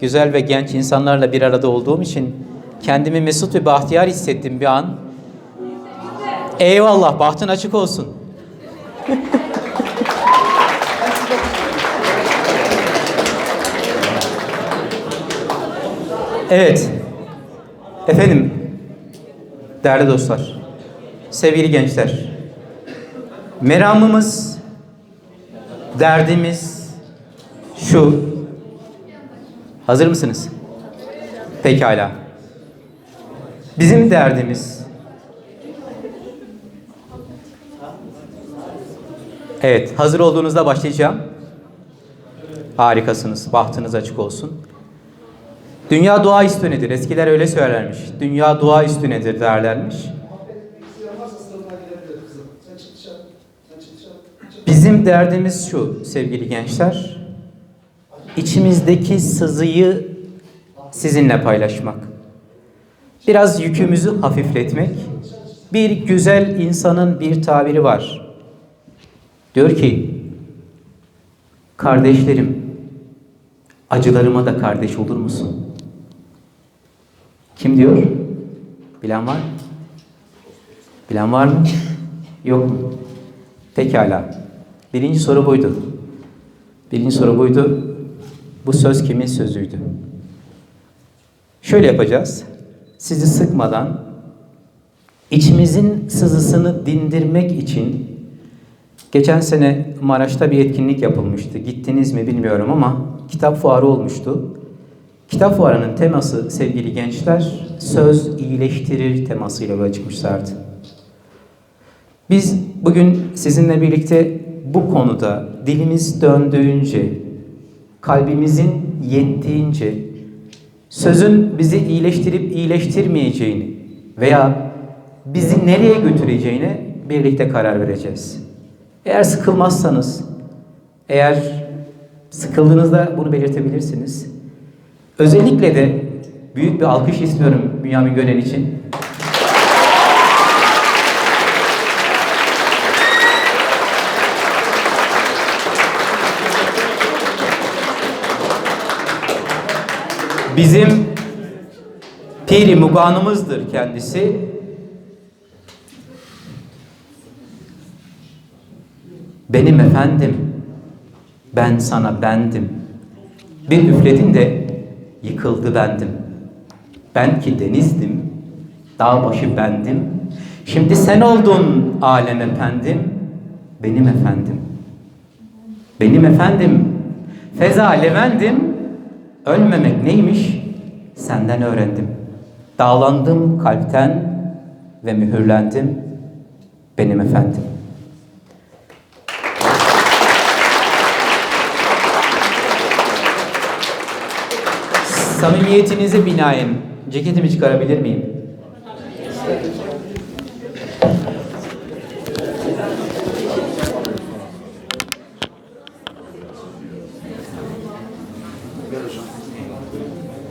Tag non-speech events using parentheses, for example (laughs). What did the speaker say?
güzel ve genç insanlarla bir arada olduğum için kendimi mesut ve bahtiyar hissettim bir an. Eyvallah, bahtın açık olsun. (laughs) Evet. Efendim, değerli dostlar, sevgili gençler, meramımız, derdimiz şu. Hazır mısınız? Pekala. Bizim derdimiz Evet, hazır olduğunuzda başlayacağım. Harikasınız. Bahtınız açık olsun. Dünya dua üstünedir. Eskiler öyle söylermiş. Dünya dua üstünedir derlermiş. Bizim derdimiz şu sevgili gençler. İçimizdeki sızıyı sizinle paylaşmak. Biraz yükümüzü hafifletmek. Bir güzel insanın bir tabiri var. Diyor ki, kardeşlerim, acılarıma da kardeş olur musun? Kim diyor? Bilen var mı? Bilen var mı? Yok mu? Pekala. Birinci soru buydu. Birinci soru buydu. Bu söz kimin sözüydü? Şöyle yapacağız. Sizi sıkmadan içimizin sızısını dindirmek için geçen sene Maraş'ta bir etkinlik yapılmıştı. Gittiniz mi bilmiyorum ama kitap fuarı olmuştu. Kitap fuarının teması sevgili gençler söz iyileştirir temasıyla yola çıkmışlardı. Biz bugün sizinle birlikte bu konuda dilimiz döndüğünce, kalbimizin yettiğince sözün bizi iyileştirip iyileştirmeyeceğini veya bizi nereye götüreceğine birlikte karar vereceğiz. Eğer sıkılmazsanız, eğer sıkıldığınızda bunu belirtebilirsiniz. Özellikle de büyük bir alkış istiyorum Bünyamin Gönen için. Bizim piri muganımızdır kendisi. Benim efendim, ben sana bendim. Bir üfledin de yıkıldı bendim. Ben ki denizdim, dağ başı bendim. Şimdi sen oldun alem efendim, benim efendim. Benim efendim, feza levendim, ölmemek neymiş senden öğrendim. Dağlandım kalpten ve mühürlendim, benim efendim. Samimiyetinize binaen ceketimi çıkarabilir miyim? Primeiro João.